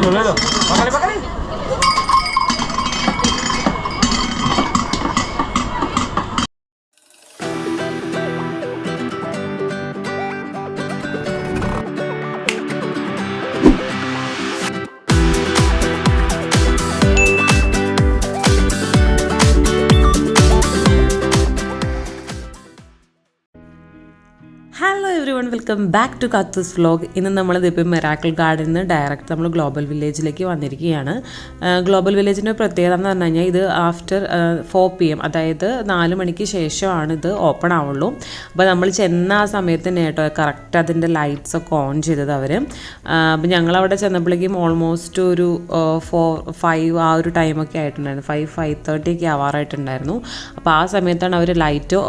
Velo. Bájale, bájale. Welcome back to കത്തൂസ് vlog ഇന്ന് നമ്മൾ ഇതിപ്പോൾ മെറാക്കിൾ ഗാർഡനിൽ നിന്ന് ഡയറക്റ്റ് നമ്മൾ ഗ്ലോബൽ വില്ലേജിലേക്ക് വന്നിരിക്കുകയാണ്. ഗ്ലോബൽ വില്ലേജിന്റെ പ്രത്യേകത എന്ന് പറഞ്ഞു കഴിഞ്ഞാൽ ഇത് ആഫ്റ്റർ ഫോർ പി എം അതായത് നാല് മണിക്ക് ശേഷമാണ് ഇത് ഓപ്പൺ ആവുള്ളൂ. അപ്പോൾ നമ്മൾ ചെന്ന ആ സമയത്ത് തന്നെ കേട്ടോ കറക്റ്റ് അതിന്റെ ലൈറ്റ്സ് ഒക്കെ ഓൺ ചെയ്തത് അവർ അപ്പോൾ ഞങ്ങളവിടെ ചെന്നപ്പോഴേക്കും ഓൾമോസ്റ്റ് ഒരു ഫോർ ഫൈവ് ആ ഒരു ടൈമൊക്കെ ആയിട്ടുണ്ടായിരുന്നു. ഫൈവ് ഫൈവ് തേർട്ടി ഒക്കെ ആവാറായിട്ടുണ്ടായിരുന്നു. അപ്പോൾ ആ സമയത്താണ് അവർ ലൈറ്റ്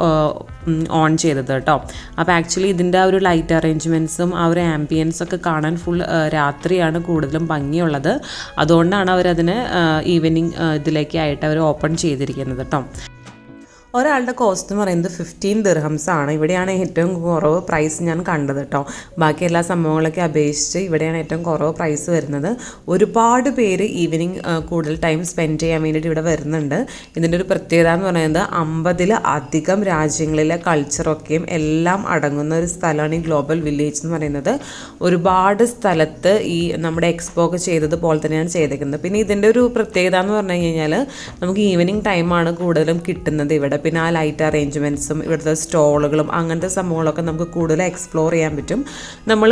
ഓൺ ചെയ്തത് കേട്ടോ. അപ്പോൾ ആക്ച്വലി ഇതിന്റെ ആ ഒരു ലൈറ്റ് അറേഞ്ച്മെന്റ്സും ആ ഒരു ആംബിയൻസ് ഒക്കെ കാണാൻ ഫുൾ രാത്രിയാണ് കൂടുതലും ഭംഗിയുള്ളത്. അതുകൊണ്ടാണ് അവരതിന് ഈവനിങ് ഇതിലേക്കായിട്ട് അവർ ഓപ്പൺ ചെയ്തിരിക്കുന്നത് കേട്ടോ ഒരാളുടെ കോസ്റ്റ് എന്ന് പറയുന്നത് ഫിഫ്റ്റീൻ ദിർഹംസ് ആണ്. ഇവിടെയാണ് ഏറ്റവും കുറവ് പ്രൈസ് ഞാൻ കണ്ടത് കേട്ടോ ബാക്കി എല്ലാ സംഭവങ്ങളൊക്കെ അപേക്ഷിച്ച് ഇവിടെയാണ് ഏറ്റവും കുറവ് പ്രൈസ് വരുന്നത്. ഒരുപാട് പേര് ഈവനിങ് കൂടുതൽ ടൈം സ്പെൻഡ് ചെയ്യാൻ വേണ്ടിയിട്ട് ഇവിടെ വരുന്നുണ്ട്. ഇതിന്റെ ഒരു പ്രത്യേകത എന്ന് പറയുന്നത് അമ്പതിൽ അധികം രാജ്യങ്ങളിലെ കൾച്ചറൊക്കെയും എല്ലാം അടങ്ങുന്ന ഒരു സ്ഥലമാണ് ഈ ഗ്ലോബൽ വില്ലേജ് എന്ന് പറയുന്നത്. ഒരുപാട് സ്ഥലത്ത് ഈ നമ്മുടെ എക്സ്പോ ഒക്കെ ചെയ്തതുപോലെ തന്നെയാണ് ചെയ്തേക്കുന്നത്. പിന്നെ ഇതിന്റെ ഒരു പ്രത്യേകത എന്ന് പറഞ്ഞു കഴിഞ്ഞാൽ നമുക്ക് ഈവനിങ് ടൈമാണ് കൂടുതലും കിട്ടുന്നത് ഇവിടെ പിന്നെ ആ ലൈറ്റ് അറേഞ്ച്മെന്റ്സും ഇവിടുത്തെ സ്റ്റോളുകളും അങ്ങനത്തെ സംഭവങ്ങളൊക്കെ നമുക്ക് കൂടുതൽ എക്സ്പ്ലോർ ചെയ്യാൻ പറ്റും. നമ്മൾ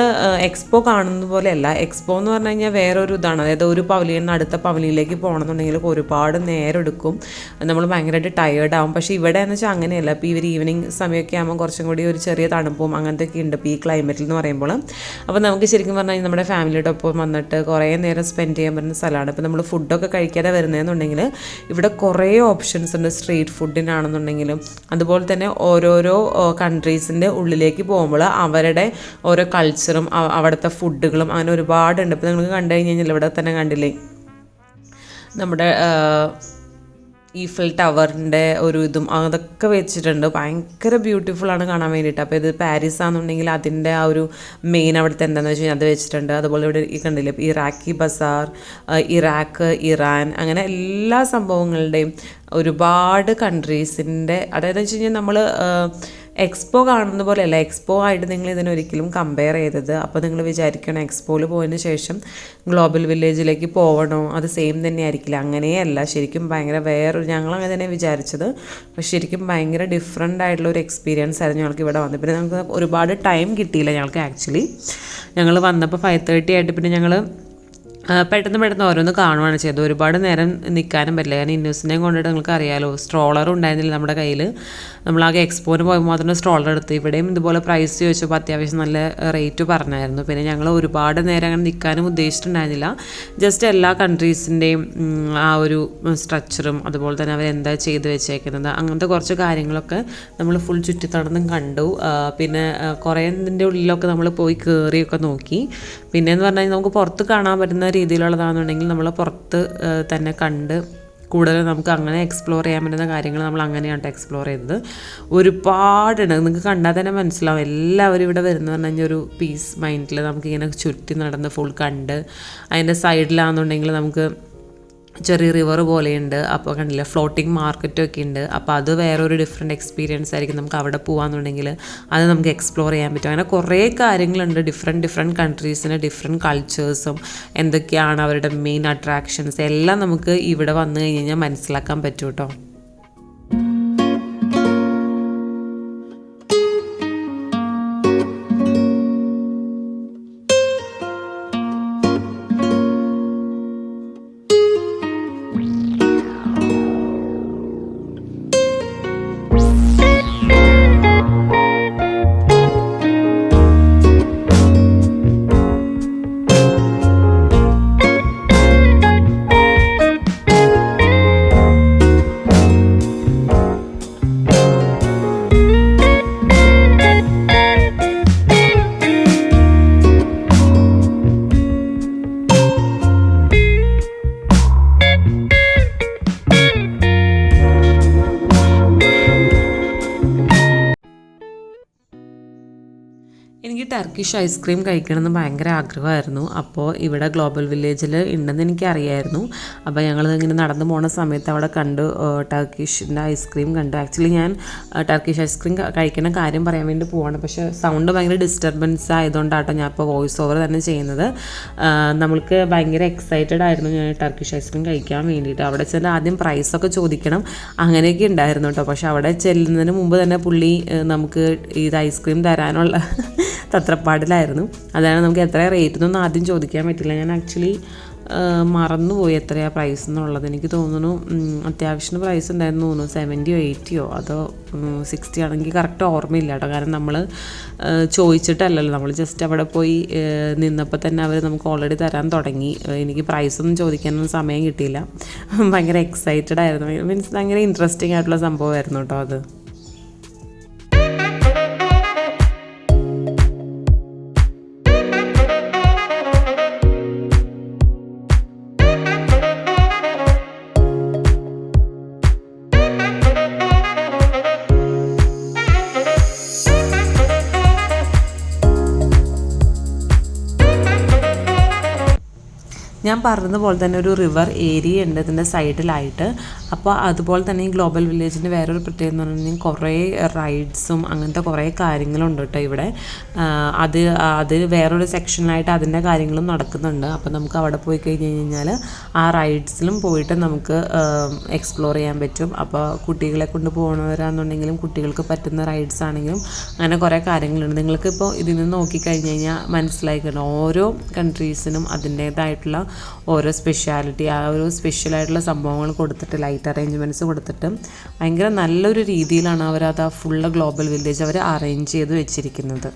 എക്സ്പോ കാണുന്ന പോലെയല്ല. എക്സ്പോ എന്ന് പറഞ്ഞു കഴിഞ്ഞാൽ വേറൊരു ഇതാണ്. അതായത് ഒരു പവലിയിൽ നിന്ന് അടുത്ത പവലിയിലേക്ക് പോകണമെന്നുണ്ടെങ്കിൽ ഒരുപാട് നേരം എടുക്കും. നമ്മൾ ഭയങ്കരമായിട്ട് ടയേർഡ് ആവും. പക്ഷേ ഇവിടെ എന്ന് വെച്ചാൽ അങ്ങനെയല്ല. ഇപ്പോൾ ഇവർ ഈവനിങ് സമയമൊക്കെ ആകുമ്പോൾ കുറച്ചും കൂടി ഒരു ചെറിയ തണുപ്പും അങ്ങനത്തെ ഒക്കെ ഉണ്ട്. ഇപ്പോൾ ഈ ക്ലൈമറ്റിൽ എന്ന് പറയുമ്പോൾ. അപ്പോൾ നമുക്ക് ശരിക്കും പറഞ്ഞു കഴിഞ്ഞാൽ നമ്മുടെ ഫാമിലിയുടെ ഒപ്പം വന്നിട്ട് കുറേ നേരം സ്പെൻഡ് ചെയ്യാൻ പറ്റുന്ന സ്ഥലമാണ്. ഇപ്പോൾ നമ്മൾ ഫുഡൊക്കെ കഴിക്കാതെ വരുന്നതെന്നുണ്ടെങ്കിൽ ഇവിടെ കുറേ ഓപ്ഷൻസ് ഉണ്ട്. സ്ട്രീറ്റ് ഫുഡിനാണെന്നുണ്ടെങ്കിലും അതുപോലെ തന്നെ ഓരോരോ കൺട്രീസിന്റെ ഉള്ളിലേക്ക് പോകുമ്പോൾ അവരുടെ ഓരോ കൾച്ചറും അവിടുത്തെ ഫുഡുകളും അങ്ങനെ ഒരുപാടുണ്ട്. ഇപ്പോൾ നിങ്ങൾക്ക് കണ്ടു കഴിഞ്ഞ് കഴിഞ്ഞാൽ ഇവിടെ തന്നെ കണ്ടില്ലേ? നമ്മുടെ ഈഫൽ ടവറിന്റെ ഒരു ഇതും അതൊക്കെ വെച്ചിട്ടുണ്ട്. ഭയങ്കര ബ്യൂട്ടിഫുൾ ആണ് കാണാൻ വേണ്ടിയിട്ട്. അപ്പോൾ ഇത് പാരീസ് ആണെന്നുണ്ടെങ്കിൽ അതിന്റെ ആ ഒരു മെയിൻ അവിടുത്തെ എന്താണെന്ന് വെച്ച് കഴിഞ്ഞാൽ അത് വെച്ചിട്ടുണ്ട്. അതുപോലെ ഇവിടെ ഈ കണ്ടില്ലേ ഇറാഖി ബസാർ ഇറാഖ് ഇറാൻ അങ്ങനെ എല്ലാ സംഭവങ്ങളുടെയും ഒരുപാട് കൺട്രീസിന്റെ അതായത് വെച്ച് കഴിഞ്ഞാൽ നമ്മൾ എക്സ്പോ കാണുന്ന പോലെയല്ല. എക്സ്പോ ആയിട്ട് നിങ്ങൾ ഇതിനൊരിക്കലും കമ്പയർ ചെയ്തത്. അപ്പോൾ നിങ്ങൾ വിചാരിക്കണം എക്സ്പോയിൽ പോയതിന് ശേഷം ഗ്ലോബൽ വില്ലേജിലേക്ക് പോകണോ അത് സെയിം തന്നെ ആയിരിക്കില്ല അങ്ങനെയല്ല. ശരിക്കും ഭയങ്കര വേറൊരു ഞങ്ങൾ അങ്ങനെ തന്നെ വിചാരിച്ചത്. പക്ഷെ ശരിക്കും ഭയങ്കര ഡിഫറെന്റ് ആയിട്ടുള്ള ഒരു എക്സ്പീരിയൻസ് ആയിരുന്നു ഞങ്ങൾക്ക് ഇവിടെ വന്നത്. പിന്നെ ഞങ്ങൾക്ക് ഒരുപാട് ടൈം കിട്ടിയില്ല ഞങ്ങൾക്ക് ആക്ച്വലി ഞങ്ങൾ വന്നപ്പോൾ ഫൈവ് തേർട്ടി ആയിട്ട് പിന്നെ ഞങ്ങൾ പെട്ടെന്ന് പെട്ടെന്ന് ഓരോന്ന് കാണുവാണ് ചെയ്തത്. ഒരുപാട് നേരം നിൽക്കാനും പറ്റില്ല. കാരണം ഇന്നോസിനെയും കൊണ്ടിട്ട് നിങ്ങൾക്ക് അറിയാലോ സ്ട്രോളർ ഉണ്ടായിരുന്നില്ല നമ്മുടെ കയ്യിൽ നമ്മളാകെ എക്സ്പോന് പോയപ്പോൾ മാത്രം സ്ട്രോളർ എടുത്ത്. ഇവിടെയും ഇതുപോലെ പ്രൈസ് ചോദിച്ചപ്പോൾ അത്യാവശ്യം നല്ല റേറ്റ് പറഞ്ഞായിരുന്നു. പിന്നെ ഞങ്ങൾ ഒരുപാട് നേരം അങ്ങനെ നിൽക്കാനും ഉദ്ദേശിച്ചിട്ടുണ്ടായിരുന്നില്ല. ജസ്റ്റ് എല്ലാ കൺട്രീസിന്റെയും ആ ഒരു സ്ട്രക്ചറും അതുപോലെ തന്നെ അവരെന്താ ചെയ്ത് വെച്ചേക്കുന്നത് അങ്ങനത്തെ കുറച്ച് കാര്യങ്ങളൊക്കെ നമ്മൾ ഫുൾ ചുറ്റിത്തടന്നും കണ്ടു. പിന്നെ കുറേ ഇതിന്റെ ഉള്ളിലൊക്കെ നമ്മൾ പോയി കയറിയൊക്കെ നോക്കി. പിന്നെ എന്ന് പറഞ്ഞാൽ നമുക്ക് പുറത്ത് കാണാൻ പറ്റുന്ന രീതിയിലുള്ളതാണെന്നുണ്ടെങ്കിൽ നമ്മൾ പുറത്ത് തന്നെ കണ്ട് കൂടുതൽ നമുക്ക് അങ്ങനെ എക്സ്പ്ലോർ ചെയ്യാൻ പറ്റുന്ന കാര്യങ്ങൾ നമ്മൾ അങ്ങനെയാണ് എക്സ്പ്ലോർ ചെയ്തത്. ഒരുപാടുണ്ട്. നിങ്ങൾക്ക് കണ്ടാൽ തന്നെ മനസ്സിലാവും. എല്ലാവരും ഇവിടെ വരുന്ന പറഞ്ഞു കഴിഞ്ഞാൽ ഒരു പീസ് മൈൻഡിൽ നമുക്കിങ്ങനെ ചുറ്റി നടന്ന് ഫുൾ കണ്ട് അതിന്റെ സൈഡിലാണെന്നുണ്ടെങ്കിൽ നമുക്ക് ചെറിയ റിവർ പോലെയുണ്ട്. അപ്പോൾ കണ്ടില്ല ഫ്ലോട്ടിംഗ് മാർക്കറ്റൊക്കെ ഉണ്ട്. അപ്പോൾ അത് വേറൊരു ഡിഫറെന്റ് എക്സ്പീരിയൻസ് ആയിരിക്കും നമുക്ക് അവിടെ പോകാമെന്നുണ്ടെങ്കിൽ അത് നമുക്ക് എക്സ്പ്ലോർ ചെയ്യാൻ പറ്റും. അങ്ങനെ കുറേ കാര്യങ്ങളുണ്ട്. ഡിഫറെന്റ് ഡിഫറെന്റ് കൺട്രീസിന് ഡിഫറെന്റ് കൾച്ചേഴ്സും എന്തൊക്കെയാണ് അവരുടെ മെയിൻ അട്രാക്ഷൻസ് എല്ലാം നമുക്ക് ഇവിടെ വന്നു കഴിഞ്ഞ് കഴിഞ്ഞാൽ മനസ്സിലാക്കാൻ പറ്റും കേട്ടോ എനിക്ക് ഐസ്ക്രീം കഴിക്കണം എന്ന് ഭയങ്കര ആഗ്രഹമായിരുന്നു. അപ്പോൾ ഇവിടെ ഗ്ലോബൽ വില്ലേജിൽ ഉണ്ടെന്ന് എനിക്ക് അറിയായിരുന്നു അപ്പോൾ ഞങ്ങൾ ഇങ്ങനെ നടന്നു പോണ സമയത്ത് അവിടെ കണ്ടു ടർക്കിഷിന്റെ ഐസ്ക്രീം കണ്ടു. ആക്ച്വലി ഞാൻ ടർക്കിഷ് ഐസ്ക്രീം കഴിക്കുന്ന കാര്യം പറയാൻ വേണ്ടി പോവാണ്. പക്ഷേ സൗണ്ട് ഭയങ്കര ഡിസ്റ്റർബൻസ് ആയതുകൊണ്ടാട്ടോ ഞാൻ ഇപ്പോൾ വോയിസ് ഓവർ തന്നെ ചെയ്യുന്നത്. നമ്മൾക്ക് ഭയങ്കര എക്സൈറ്റഡ് ആയിരുന്നു ഞാൻ ടർക്കിഷ് ഐസ്ക്രീം കഴിക്കാൻ വേണ്ടിയിട്ട്. അവിടെ ചെന്ന് ആദ്യം പ്രൈസൊക്കെ ചോദിക്കണം. അങ്ങനെയൊക്കെ ഉണ്ടായിരുന്നു കേട്ടോ പക്ഷേ അവിടെ ചെല്ലുന്നതിന് മുമ്പ് തന്നെ പുള്ളി നമുക്ക് ഇത് ഐസ്ക്രീം തരാനുള്ള തത്രപ്പാടിലായിരുന്നു അതാണ് നമുക്ക് എത്ര റേറ്റ് എന്നൊന്നും ആദ്യം ചോദിക്കാൻ പറ്റില്ല. ഞാൻ ആക്ച്വലി മറന്നുപോയി എത്രയാണ് പ്രൈസ് എന്നുള്ളത് എനിക്ക് തോന്നുന്നു അത്യാവശ്യത്തിന് പ്രൈസ് ഉണ്ടായിരുന്നു തോന്നുന്നു. സെവന്റിയോ എയ്റ്റിയോ അതോ സിക്സ്റ്റി ആണെങ്കിൽ കറക്റ്റ് ഓർമ്മയില്ല കേട്ടോ. കാരണം നമ്മൾ ചോദിച്ചിട്ടല്ലല്ലോ. നമ്മൾ ജസ്റ്റ് അവിടെ പോയി നിന്നപ്പോൾ തന്നെ അവർ നമുക്ക് ഓൾറെഡി തരാൻ തുടങ്ങി. എനിക്ക് പ്രൈസ് ഒന്നും ചോദിക്കാനൊന്നും സമയം കിട്ടിയില്ല. ഭയങ്കര എക്സൈറ്റഡ് ആയിരുന്നു. മീൻസ് ഭയങ്കര ഇൻട്രസ്റ്റിംഗ് ആയിട്ടുള്ള സംഭവമായിരുന്നു കേട്ടോ അത്. ഞാൻ പറഞ്ഞതുപോലെ തന്നെ ഒരു റിവർ ഏരിയ ഉണ്ട് ഇതിന്റെ സൈഡിലായിട്ട് അപ്പോൾ അതുപോലെ തന്നെ ഈ ഗ്ലോബൽ വില്ലേജിന്റെ വേറൊരു പ്രത്യേകത എന്ന് പറഞ്ഞാൽ കുറേ റൈഡ്സും അങ്ങനത്തെ കുറേ കാര്യങ്ങളുണ്ട് കേട്ടോ ഇവിടെ. അത് അത് വേറൊരു സെക്ഷനിലായിട്ട് അതിന്റെ കാര്യങ്ങളും നടക്കുന്നുണ്ട്. അപ്പോൾ നമുക്ക് അവിടെ പോയി കഴിഞ്ഞ് കഴിഞ്ഞാൽ ആ റൈഡ്സിലും പോയിട്ട് നമുക്ക് എക്സ്പ്ലോർ ചെയ്യാൻ പറ്റും. അപ്പോൾ കുട്ടികളെ കൊണ്ട് പോകണവരാണെന്നുണ്ടെങ്കിലും കുട്ടികൾക്ക് പറ്റുന്ന റൈഡ്സ് ആണെങ്കിലും അങ്ങനെ കുറേ കാര്യങ്ങളുണ്ട്. നിങ്ങൾക്കിപ്പോൾ ഇതിൽ നിന്ന് നോക്കിക്കഴിഞ്ഞ് കഴിഞ്ഞാൽ മനസ്സിലായിക്കണം? ഓരോ കൺട്രീസിനും അതിന്റേതായിട്ടുള്ള ഓരോ സ്പെഷ്യാലിറ്റി ആ ഒരു സ്പെഷ്യലായിട്ടുള്ള സംഭവങ്ങൾ കൊടുത്തിട്ട് ലൈറ്റ് അറേഞ്ച്മെന്റ്സ് കൊടുത്തിട്ട് ഭയങ്കര നല്ലൊരു രീതിയിലാണ് അവരത് ആ ഫുള്ള് ഗ്ലോബൽ വില്ലേജ് അവർ അറേഞ്ച് ചെയ്ത് വെച്ചിരിക്കുന്നത്.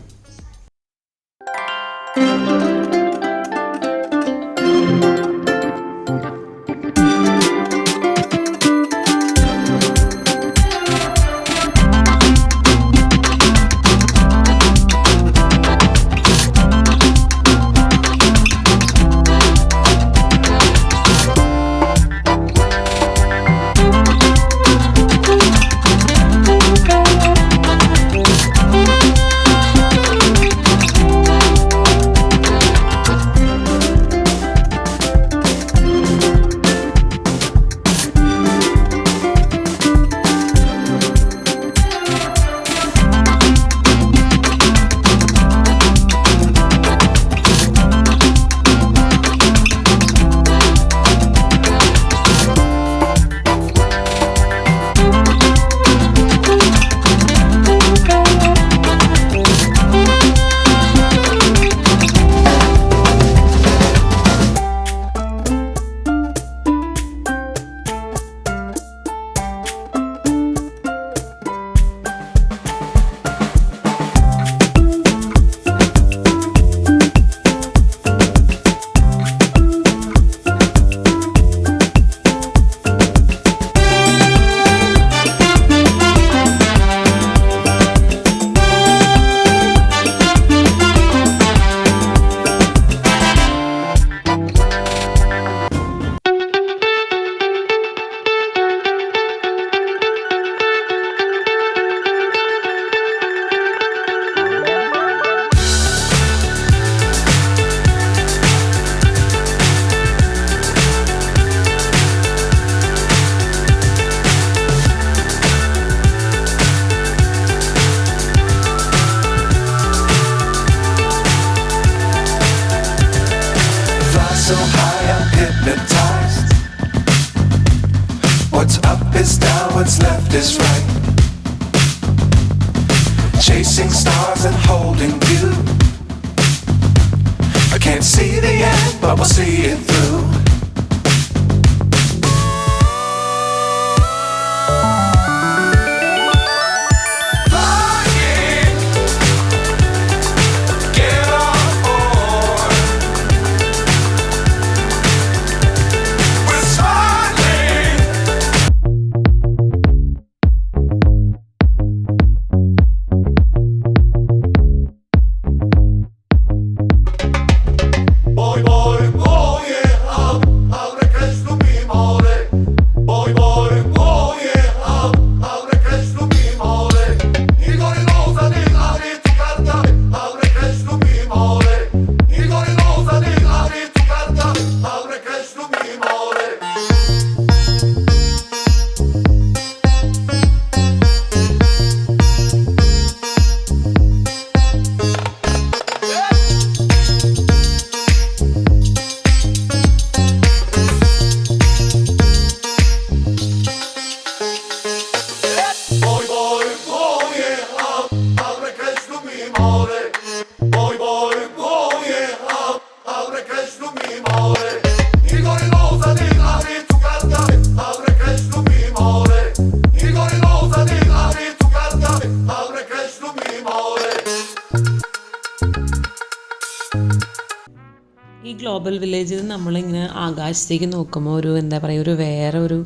ഈ ഗ്ലോബൽ വില്ലേജിൽ നമ്മളിങ്ങനെ ആകാശത്തേക്ക് നോക്കുമ്പോൾ ഒരു എന്താ പറയുക ഒരു വേറെ ഒരു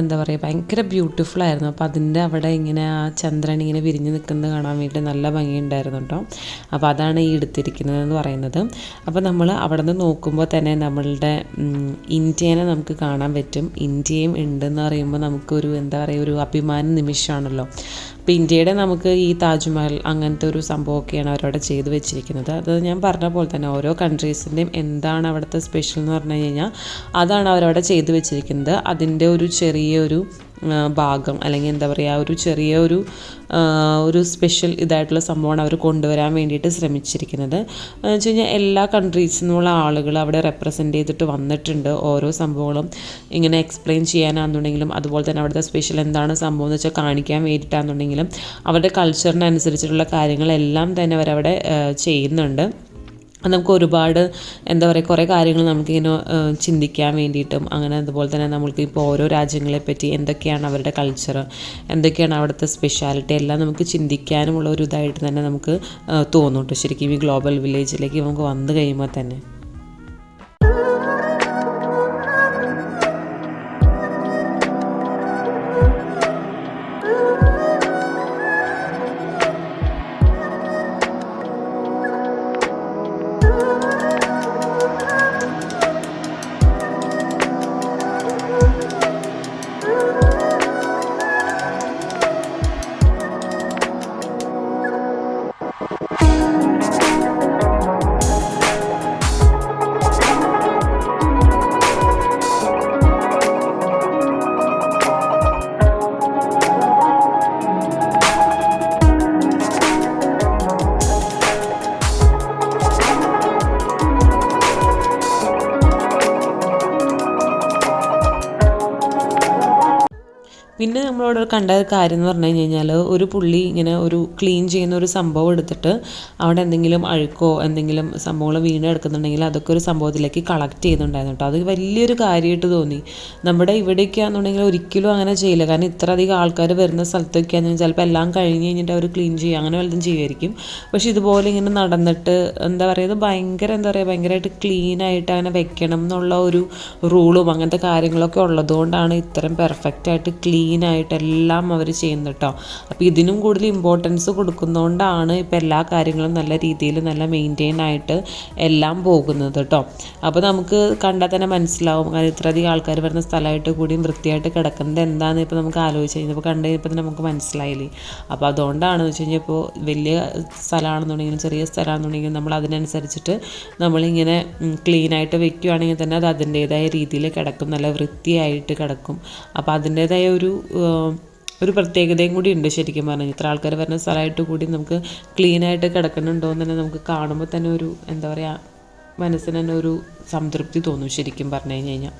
എന്താ പറയുക ഭയങ്കര ബ്യൂട്ടിഫുൾ ആയിരുന്നു. അപ്പോൾ അതിന്റെ അവിടെ ഇങ്ങനെ ആ ചന്ദ്രൻ ഇങ്ങനെ വിരിഞ്ഞ് നിൽക്കുന്നത് കാണാൻ വേണ്ടി നല്ല ഭംഗിയുണ്ടായിരുന്നു കേട്ടോ അപ്പോൾ അതാണ് ഈ എടുത്തിരിക്കുന്നതെന്ന് പറയുന്നത്. അപ്പോൾ നമ്മൾ അവിടെ നിന്ന് നോക്കുമ്പോൾ തന്നെ നമ്മളുടെ ഇന്ത്യേനെ നമുക്ക് കാണാൻ പറ്റും. ഇന്ത്യയും ഉണ്ടെന്ന് പറയുമ്പോൾ നമുക്കൊരു എന്താ പറയുക ഒരു അഭിമാന നിമിഷമാണല്ലോ. അപ്പോൾ ഇന്ത്യയുടെ നമുക്ക് ഈ താജ്മഹൽ അങ്ങനത്തെ ഒരു സംഭവമൊക്കെയാണ് അവരവിടെ ചെയ്തു വെച്ചിരിക്കുന്നത്. അത് ഞാൻ പറഞ്ഞ പോലെ തന്നെ ഓരോ കൺട്രീസിന്റെയും എന്താണ് അവിടുത്തെ സ്പെഷ്യൽ എന്ന് പറഞ്ഞു കഴിഞ്ഞാൽ അതാണ് അവരവിടെ ചെയ്തു വെച്ചിരിക്കുന്നത്. അതിന്റെ ഒരു ചെറിയൊരു ഭാഗം അല്ലെങ്കിൽ എന്താ പറയുക ഒരു ചെറിയ ഒരു ഒരു സ്പെഷ്യൽ ഇതായിട്ടുള്ള സംഭവമാണ് അവർ കൊണ്ടുവരാൻ വേണ്ടിയിട്ട് ശ്രമിച്ചിരിക്കുന്നത്. എന്ന് വെച്ച് കഴിഞ്ഞാൽ എല്ലാ കൺട്രീസിൽ നിന്നുള്ള ആളുകൾ അവിടെ റെപ്രസെന്റ് ചെയ്തിട്ട് വന്നിട്ടുണ്ട് ഓരോ സംഭവങ്ങളും. ഇങ്ങനെ എക്സ്പ്ലെയിൻ ചെയ്യാനാണെന്നുണ്ടെങ്കിലും അതുപോലെ തന്നെ അവിടുത്തെ സ്പെഷ്യൽ എന്താണ് സംഭവം എന്ന് വെച്ചാൽ കാണിക്കാൻ വേണ്ടിയിട്ടാണെന്നുണ്ടെങ്കിലും അവരുടെ കൾച്ചറിനനുസരിച്ചിട്ടുള്ള കാര്യങ്ങളെല്ലാം തന്നെ അവരവിടെ ചെയ്യുന്നുണ്ട്. നമുക്ക് ഒരുപാട് എന്താ പറയുക കുറേ കാര്യങ്ങൾ നമുക്കിങ്ങനെ ചിന്തിക്കാൻ വേണ്ടിയിട്ടും അങ്ങനെ അതുപോലെ തന്നെ നമ്മൾക്ക് ഇപ്പോൾ ഓരോ രാജ്യങ്ങളെ പറ്റി എന്തൊക്കെയാണ് അവരുടെ കൾച്ചർ എന്തൊക്കെയാണ് അവിടുത്തെ സ്പെഷ്യാലിറ്റി എല്ലാം നമുക്ക് ചിന്തിക്കാനുമുള്ള ഒരു ഇതായിട്ട് തന്നെ നമുക്ക് തോന്നും കേട്ടോ ശരിക്കും ഈ ഗ്ലോബൽ വില്ലേജിലേക്ക് നമുക്ക് വന്നു കഴിയുമ്പോൾ തന്നെ. പിന്നെ നമ്മളവിടെ കണ്ട കാര്യം എന്ന് പറഞ്ഞു കഴിഞ്ഞാൽ ഒരു പുള്ളി ഇങ്ങനെ ഒരു ക്ലീൻ ചെയ്യുന്ന ഒരു സംഭവം എടുത്തിട്ട് അവിടെ എന്തെങ്കിലും അഴുക്കോ എന്തെങ്കിലും സംഭവങ്ങൾ വീണ് കിടക്കുന്നുണ്ടെങ്കിൽ അതൊക്കെ ഒരു സംഭവത്തിലേക്ക് കളക്ട് ചെയ്യുന്നുണ്ടായിരുന്നു കേട്ടോ അത് വലിയൊരു കാര്യമായിട്ട് തോന്നി. നമ്മുടെ ഇവിടെയൊക്കെയാണെന്നുണ്ടെങ്കിൽ ഒരിക്കലും അങ്ങനെ ചെയ്യില്ല. കാരണം ഇത്ര അധികം ആൾക്കാർ വരുന്ന സ്ഥലത്തൊക്കെ ആണെങ്കിൽ ചിലപ്പോൾ എല്ലാം കഴിഞ്ഞ് കഴിഞ്ഞിട്ട് അവർ ക്ലീൻ ചെയ്യും. അങ്ങനെ വല്ലതും ചെയ്യുമായിരിക്കും. പക്ഷേ ഇതുപോലെ ഇങ്ങനെ നടന്നിട്ട് എന്താ പറയുക ഭയങ്കര എന്താ പറയുക ഭയങ്കരമായിട്ട് ക്ലീനായിട്ട് അങ്ങനെ വെക്കണം എന്നുള്ള ഒരു റൂളും അങ്ങനത്തെ കാര്യങ്ങളൊക്കെ ഉള്ളതുകൊണ്ടാണ് ഇത്രയും പെർഫെക്റ്റായിട്ട് ക്ലീൻ ആയിട്ട് എല്ലാം അവർ ചെയ്യുന്നു കേട്ടോ അപ്പോൾ ഇതിനും കൂടുതൽ ഇമ്പോർട്ടൻസ് കൊടുക്കുന്നതുകൊണ്ടാണ് ഇപ്പോൾ എല്ലാ കാര്യങ്ങളും നല്ല രീതിയിൽ നല്ല മെയിന്റെയിൻ ആയിട്ട് എല്ലാം പോകുന്നത് കേട്ടോ അപ്പോൾ നമുക്ക് കണ്ടാൽ തന്നെ മനസ്സിലാവും. കാരണം ഇത്രയധികം ആൾക്കാർ വരുന്ന സ്ഥലമായിട്ട് കൂടിയും വൃത്തിയായിട്ട് കിടക്കുന്നത് എന്താണെന്ന് ഇപ്പോൾ നമുക്ക് ആലോചിച്ച് കഴിഞ്ഞപ്പോൾ കണ്ടു കഴിഞ്ഞപ്പോൾ നമുക്ക് മനസ്സിലായില്ലേ? അപ്പോൾ അതുകൊണ്ടാണെന്ന് വെച്ച് കഴിഞ്ഞാൽ ഇപ്പോൾ വലിയ സ്ഥലമാണെന്നുണ്ടെങ്കിലും ചെറിയ സ്ഥലമാണെന്നുണ്ടെങ്കിലും നമ്മൾ അതിനനുസരിച്ചിട്ട് നമ്മളിങ്ങനെ ക്ലീനായിട്ട് വെക്കുകയാണെങ്കിൽ തന്നെ അത് അതിന്റേതായ രീതിയിൽ കിടക്കും. നല്ല വൃത്തിയായിട്ട് കിടക്കും. അപ്പോൾ അതിന്റേതായ ഒരു ഒരു പ്രത്യേകതയും കൂടി ഉണ്ട് ശരിക്കും പറഞ്ഞാൽ. ഇത്ര ആൾക്കാർ വരുന്ന സ്ഥലമായിട്ട് കൂടി നമുക്ക് ക്ലീനായിട്ട് കിടക്കുന്നുണ്ടോ എന്ന് തന്നെ നമുക്ക് കാണുമ്പോൾ തന്നെ ഒരു എന്താ പറയുക മനസ്സിന് തന്നെ ഒരു സംതൃപ്തി തോന്നും ശരിക്കും പറഞ്ഞു കഴിഞ്ഞു കഴിഞ്ഞാൽ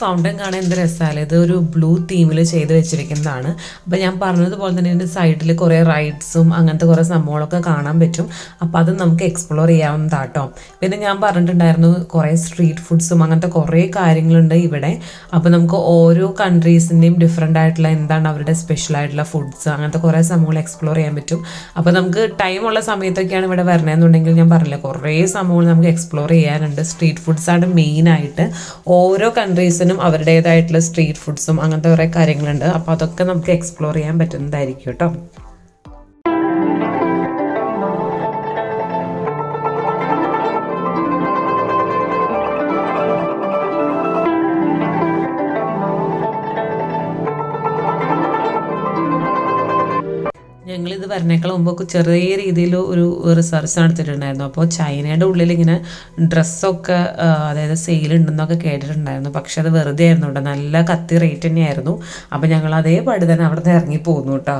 ഫൗണ്ടൻ കാണാൻ എന്ത് രസമല്ലേ ഇത് ഒരു ബ്ലൂ തീമിൽ ചെയ്ത് വെച്ചിരിക്കുന്നതാണ്. അപ്പോൾ ഞാൻ പറഞ്ഞതുപോലെ തന്നെ ഇതിന്റെ സൈഡിൽ കുറേ റൈഡ്സും അങ്ങനത്തെ കുറേ സംഭവങ്ങളൊക്കെ കാണാൻ പറ്റും. അപ്പോൾ അത് നമുക്ക് എക്സ്പ്ലോർ ചെയ്യാവുന്നതാട്ടോ. പിന്നെ ഞാൻ പറഞ്ഞിട്ടുണ്ടായിരുന്നു കുറേ സ്ട്രീറ്റ് ഫുഡ്സും അങ്ങനത്തെ കുറേ കാര്യങ്ങളുണ്ട് ഇവിടെ. അപ്പോൾ നമുക്ക് ഓരോ കൺട്രീസിന്റെയും ഡിഫറെന്റ് ആയിട്ടുള്ള എന്താണ് അവരുടെ സ്പെഷ്യൽ ആയിട്ടുള്ള ഫുഡ്സ് അങ്ങനത്തെ കുറേ സംഭവങ്ങൾ എക്സ്പ്ലോർ ചെയ്യാൻ പറ്റും. അപ്പോൾ നമുക്ക് ടൈമുള്ള സമയത്തൊക്കെയാണ് ഇവിടെ വരണമെന്നുണ്ടെങ്കിൽ ഞാൻ പറഞ്ഞില്ല കുറേ സംഭവങ്ങൾ നമുക്ക് എക്സ്പ്ലോർ ചെയ്യാനുണ്ട്. സ്ട്രീറ്റ് ഫുഡ്സാണ് മെയിനായിട്ട് ഓരോ കൺട്രീസിനും അവരുടേതായിട്ടുള്ള സ്ട്രീറ്റ് ഫുഡ്സും അങ്ങനത്തെ കുറേ കാര്യങ്ങളുണ്ട്. അപ്പോൾ അതൊക്കെ നമുക്ക് എക്സ്പ്ലോർ ചെയ്യാൻ പറ്റുന്നതായിരിക്കും കേട്ടോ. വരണേക്കാൾ മുമ്പ് ചെറിയ രീതിയിൽ ഒരു റിസർച്ച് നടത്തിയിട്ടുണ്ടായിരുന്നു. അപ്പോൾ ചൈനയുടെ ഉള്ളിൽ ഇങ്ങനെ ഡ്രസ്സൊക്കെ അതായത് സെയിൽ ഉണ്ടെന്നൊക്കെ കേട്ടിട്ടുണ്ടായിരുന്നു. പക്ഷെ അത് വെറുതെ ആയിരുന്നു കേട്ടോ നല്ല കത്തി റേറ്റ് തന്നെയായിരുന്നു. അപ്പോൾ ഞങ്ങൾ അതേപടി തന്നെ അവിടെ നിന്ന് ഇറങ്ങി പോന്നു കേട്ടോ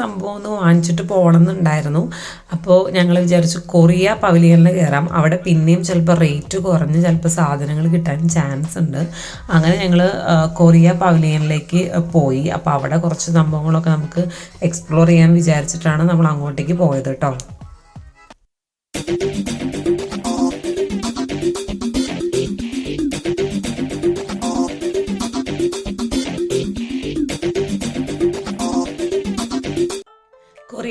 സംഭവം ഒന്ന് വാങ്ങിച്ചിട്ട് പോകണം എന്നുണ്ടായിരുന്നു അപ്പോൾ ഞങ്ങൾ വിചാരിച്ചു കൊറിയ പവലിയനിൽ കയറാം അവിടെ പിന്നെയും ചിലപ്പോൾ റേറ്റ് കുറഞ്ഞ് ചിലപ്പോൾ സാധനങ്ങൾ കിട്ടാൻ ചാൻസ് ഉണ്ട്. അങ്ങനെ ഞങ്ങൾ കൊറിയ പവലിയനിലേക്ക് പോയി. അപ്പോൾ അവിടെ കുറച്ച് സംഭവങ്ങളൊക്കെ നമുക്ക് എക്സ്പ്ലോർ ചെയ്യാൻ വിചാരിച്ചിട്ടാണ് നമ്മൾ അങ്ങോട്ടേക്ക് പോയത് കേട്ടോ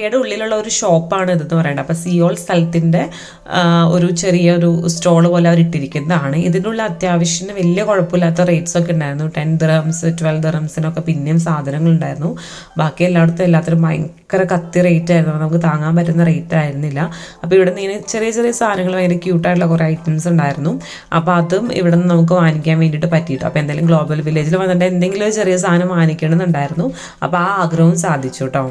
കൊറിയയുടെ ഉള്ളിലുള്ള ഒരു ഷോപ്പാണ് ഇതെന്ന് പറയുന്നത് അപ്പോൾ സിയോൾ സ്ഥലത്തിന്റെ ഒരു ചെറിയൊരു സ്റ്റോൾ പോലെ അവർ ഇട്ടിരിക്കുന്നതാണ്. ഇതിനുള്ള അത്യാവശ്യത്തിന് വലിയ കുഴപ്പമില്ലാത്ത റേറ്റ്സ് ഒക്കെ ഉണ്ടായിരുന്നു. ടെൻ ദിറംസ് ട്വൽവ് ദിറംസിനൊക്കെ പിന്നെയും സാധനങ്ങൾ ഉണ്ടായിരുന്നു. ബാക്കി എല്ലായിടത്തും എല്ലാത്തിനും ഭയങ്കര കത്തി റേറ്റ് ആയിരുന്നു. നമുക്ക് താങ്ങാൻ പറ്റുന്ന റേറ്റ് ആയിരുന്നില്ല. അപ്പോൾ ഇവിടെ നിന്ന് ചെറിയ ചെറിയ സാധനങ്ങൾ ഭയങ്കര ക്യൂട്ടായിട്ടുള്ള കുറേ ഐറ്റംസ് ഉണ്ടായിരുന്നു. അപ്പോൾ അതും ഇവിടെ നിന്ന് നമുക്ക് വാങ്ങിക്കാൻ വേണ്ടിയിട്ട് പറ്റിയിട്ട്. അപ്പോൾ എന്തെങ്കിലും ഗ്ലോബൽ വില്ലേജിൽ വന്നിട്ട് എന്തെങ്കിലും ഒരു ചെറിയ സാധനം വാങ്ങിക്കണമെന്നുണ്ടായിരുന്നു. അപ്പോൾ ആ ആഗ്രഹവും സാധിച്ചു കേട്ടോ.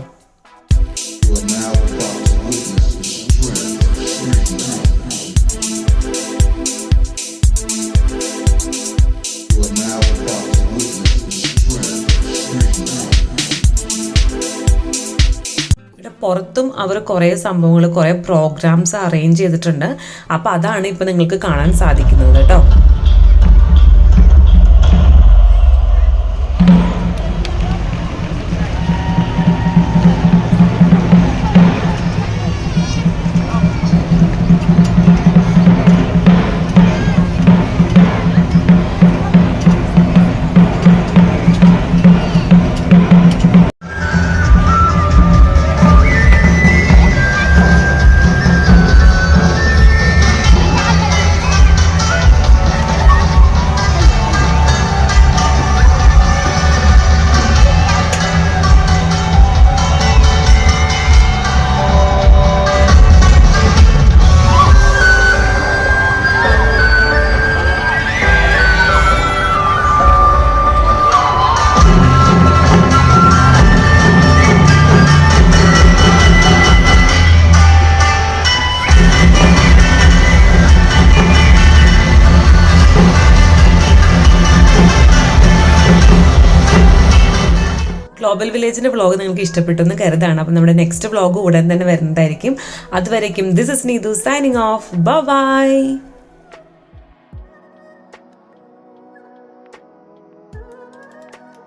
പുറത്തും അവർ കുറേ സംഭവങ്ങൾ കുറേ പ്രോഗ്രാംസ് അറേഞ്ച് ചെയ്തിട്ടുണ്ട്. അപ്പോൾ അതാണ് ഇപ്പോൾ നിങ്ങൾക്ക് കാണാൻ സാധിക്കുന്നത് കേട്ടോ. ഗ്ലോബൽ വില്ലേജിന്റെ വ്ളോഗ് നിങ്ങൾക്ക് ഇഷ്ടപ്പെട്ടു എന്ന് കരുതാണ്. അപ്പം നമ്മുടെ നെക്സ്റ്റ് വ്ളോഗ് ഉടൻ തന്നെ വരുന്നതായിരിക്കും. അതുവരേക്കും this is Neethu signing off bye